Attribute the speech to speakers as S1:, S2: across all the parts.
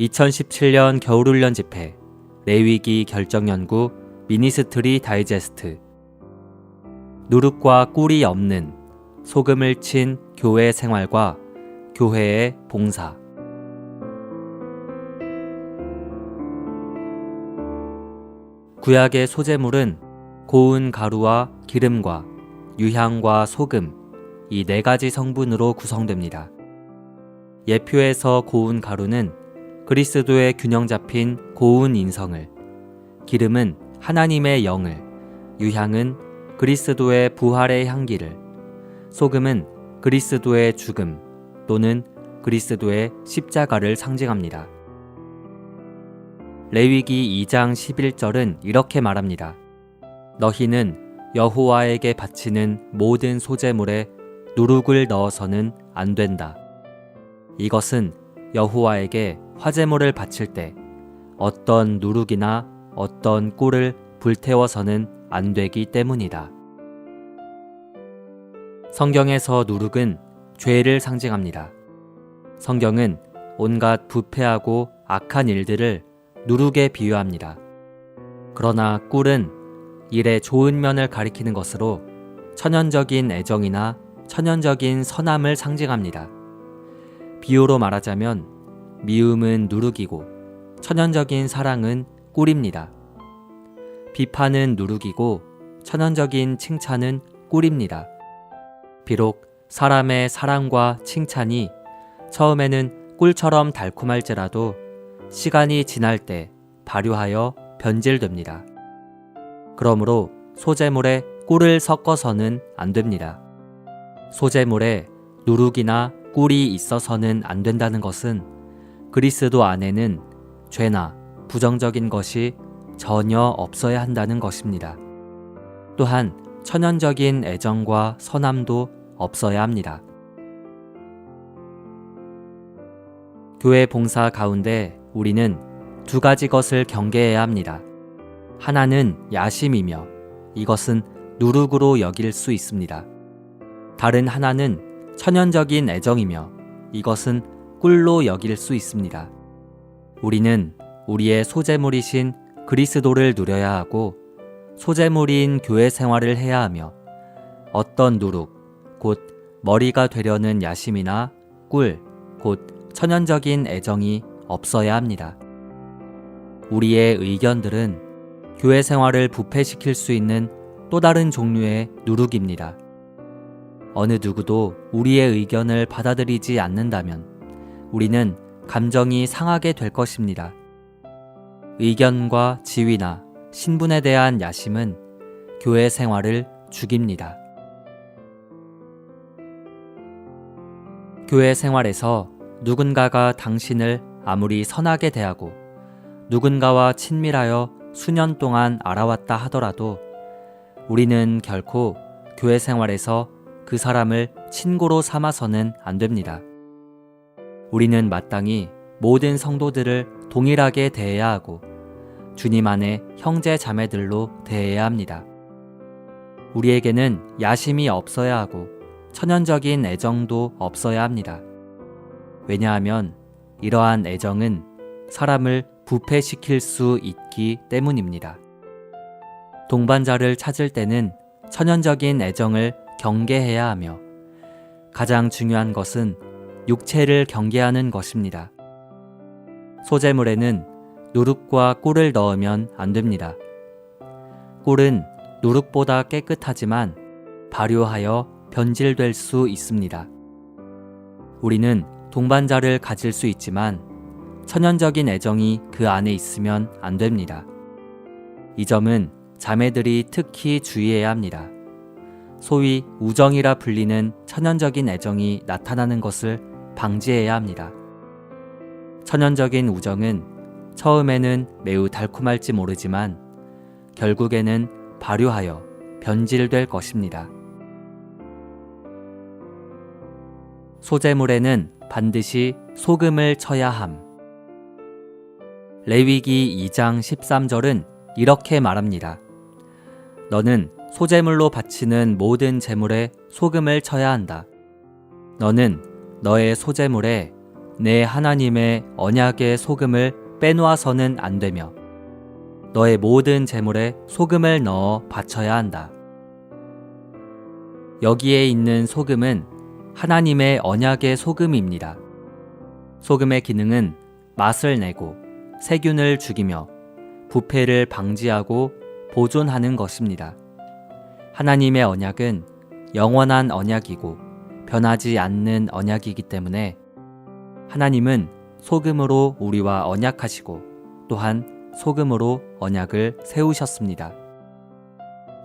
S1: 2017년 겨울훈련 집회 레위기 결정연구 미니스트리 다이제스트 누룩과 꿀이 없는 소금을 친 교회 생활과 교회의 봉사 구약의 소재물은 고운 가루와 기름과 유향과 소금 이 네 가지 성분으로 구성됩니다. 예표에서 고운 가루는 그리스도의 균형 잡힌 고운 인성을, 기름은 하나님의 영을, 유향은 그리스도의 부활의 향기를, 소금은 그리스도의 죽음 또는 그리스도의 십자가를 상징합니다. 레위기 2장 11절은 이렇게 말합니다. 너희는 여호와에게 바치는 모든 소재물에 누룩을 넣어서는 안 된다. 이것은 여호와에게 화제물을 바칠 때 어떤 누룩이나 어떤 꿀을 불태워서는 안 되기 때문이다. 성경에서 누룩은 죄를 상징합니다. 성경은 온갖 부패하고 악한 일들을 누룩에 비유합니다. 그러나 꿀은 일의 좋은 면을 가리키는 것으로 천연적인 애정이나 천연적인 선함을 상징합니다. 비유로 말하자면 미움은 누룩이고 천연적인 사랑은 꿀입니다. 비판은 누룩이고 천연적인 칭찬은 꿀입니다. 비록 사람의 사랑과 칭찬이 처음에는 꿀처럼 달콤할지라도 시간이 지날 때 발효하여 변질됩니다. 그러므로 소재물에 꿀을 섞어서는 안 됩니다. 소재물에 누룩이나 꿀이 있어서는 안 된다는 것은 그리스도 안에는 죄나 부정적인 것이 전혀 없어야 한다는 것입니다. 또한 천연적인 애정과 선함도 없어야 합니다. 교회 봉사 가운데 우리는 두 가지 것을 경계해야 합니다. 하나는 야심이며 이것은 누룩으로 여길 수 있습니다. 다른 하나는 천연적인 애정이며 이것은 꿀로 여길 수 있습니다. 우리는 우리의 소재물이신 그리스도를 누려야 하고 소재물인 교회 생활을 해야 하며 어떤 누룩, 곧 머리가 되려는 야심이나 꿀, 곧 천연적인 애정이 없어야 합니다. 우리의 의견들은 교회 생활을 부패시킬 수 있는 또 다른 종류의 누룩입니다. 어느 누구도 우리의 의견을 받아들이지 않는다면 우리는 감정이 상하게 될 것입니다. 의견과 지위나 신분에 대한 야심은 교회 생활을 죽입니다. 교회 생활에서 누군가가 당신을 아무리 선하게 대하고 누군가와 친밀하여 수년 동안 알아왔다 하더라도 우리는 결코 교회 생활에서 그 사람을 친구로 삼아서는 안 됩니다. 우리는 마땅히 모든 성도들을 동일하게 대해야 하고 주님 안에 형제 자매들로 대해야 합니다. 우리에게는 야심이 없어야 하고 천연적인 애정도 없어야 합니다. 왜냐하면 이러한 애정은 사람을 부패시킬 수 있기 때문입니다. 동반자를 찾을 때는 천연적인 애정을 경계해야 하며 가장 중요한 것은 육체를 경계하는 것입니다. 소재물에는 누룩과 꿀을 넣으면 안 됩니다. 꿀은 누룩보다 깨끗하지만 발효하여 변질될 수 있습니다. 우리는 동반자를 가질 수 있지만 천연적인 애정이 그 안에 있으면 안 됩니다. 이 점은 자매들이 특히 주의해야 합니다. 소위 우정이라 불리는 천연적인 애정이 나타나는 것을 방지해야 합니다. 천연적인 우정은 처음에는 매우 달콤할지 모르지만 결국에는 발효하여 변질될 것입니다. 소재물에는 반드시 소금을 쳐야 함. 레위기 2장 13절은 이렇게 말합니다. 너는 소재물로 바치는 모든 재물에 소금을 쳐야 한다. 너는 너의 소재물에 내 하나님의 언약의 소금을 빼놓아서는 안 되며 너의 모든 재물에 소금을 넣어 바쳐야 한다. 여기에 있는 소금은 하나님의 언약의 소금입니다. 소금의 기능은 맛을 내고 세균을 죽이며 부패를 방지하고 보존하는 것입니다. 하나님의 언약은 영원한 언약이고 변하지 않는 언약이기 때문에 하나님은 소금으로 우리와 언약하시고 또한 소금으로 언약을 세우셨습니다.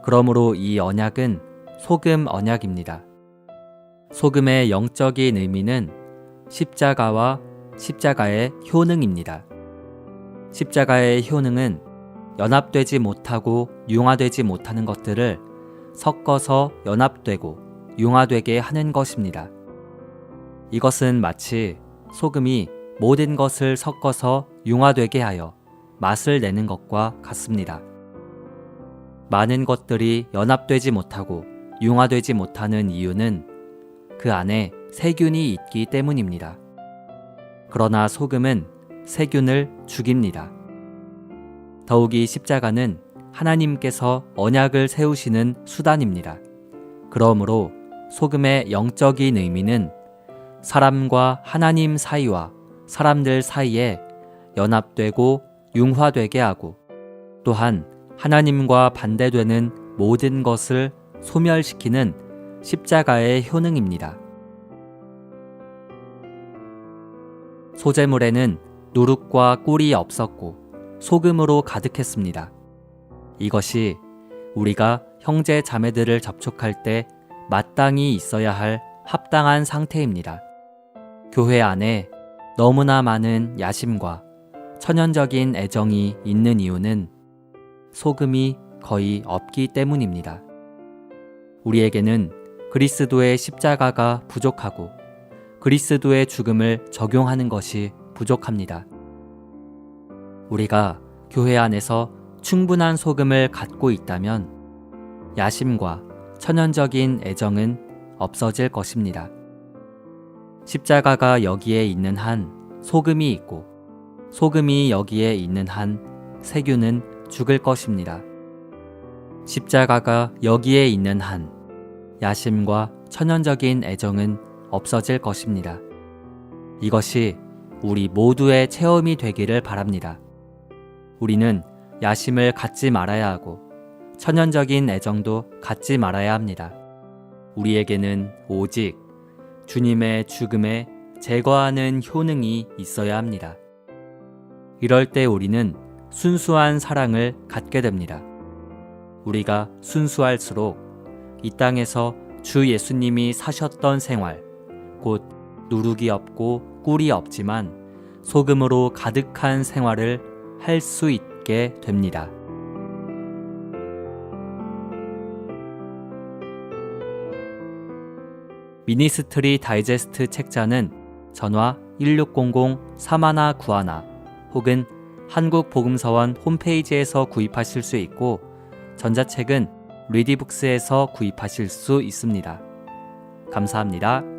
S1: 그러므로 이 언약은 소금 언약입니다. 소금의 영적인 의미는 십자가와 십자가의 효능입니다. 십자가의 효능은 연합되지 못하고 융화되지 못하는 것들을 섞어서 연합되고 융화되게 하는 것입니다. 이것은 마치 소금이 모든 것을 섞어서 융화되게 하여 맛을 내는 것과 같습니다. 많은 것들이 연합되지 못하고 융화되지 못하는 이유는 그 안에 세균이 있기 때문입니다. 그러나 소금은 세균을 죽입니다. 더욱이 십자가는 하나님께서 언약을 세우시는 수단입니다. 그러므로 소금의 영적인 의미는 사람과 하나님 사이와 사람들 사이에 연합되고 융화되게 하고 또한 하나님과 반대되는 모든 것을 소멸시키는 십자가의 효능입니다. 소재물에는 누룩과 꿀이 없었고 소금으로 가득했습니다. 이것이 우리가 형제 자매들을 접촉할 때 마땅히 있어야 할 합당한 상태입니다. 교회 안에 너무나 많은 야심과 천연적인 애정이 있는 이유는 소금이 거의 없기 때문입니다. 우리에게는 그리스도의 십자가가 부족하고 그리스도의 죽음을 적용하는 것이 부족합니다. 우리가 교회 안에서 충분한 소금을 갖고 있다면 야심과 천연적인 애정은 없어질 것입니다. 십자가가 여기에 있는 한 소금이 있고 소금이 여기에 있는 한 세균은 죽을 것입니다. 십자가가 여기에 있는 한 야심과 천연적인 애정은 없어질 것입니다. 이것이 우리 모두의 체험이 되기를 바랍니다. 우리는 야심을 갖지 말아야 하고 천연적인 애정도 갖지 말아야 합니다. 우리에게는 오직 주님의 죽음에 제거하는 효능이 있어야 합니다. 이럴 때 우리는 순수한 사랑을 갖게 됩니다. 우리가 순수할수록 이 땅에서 주 예수님이 사셨던 생활, 곧 누룩이 없고 꿀이 없지만 소금으로 가득한 생활을 할 수 있 게 됩니다. 미니스트리 다이제스트 책자는 전화 1600-3191 혹은 한국복음서원 홈페이지에서 구입하실 수 있고 전자책은 리디북스에서 구입하실 수 있습니다. 감사합니다.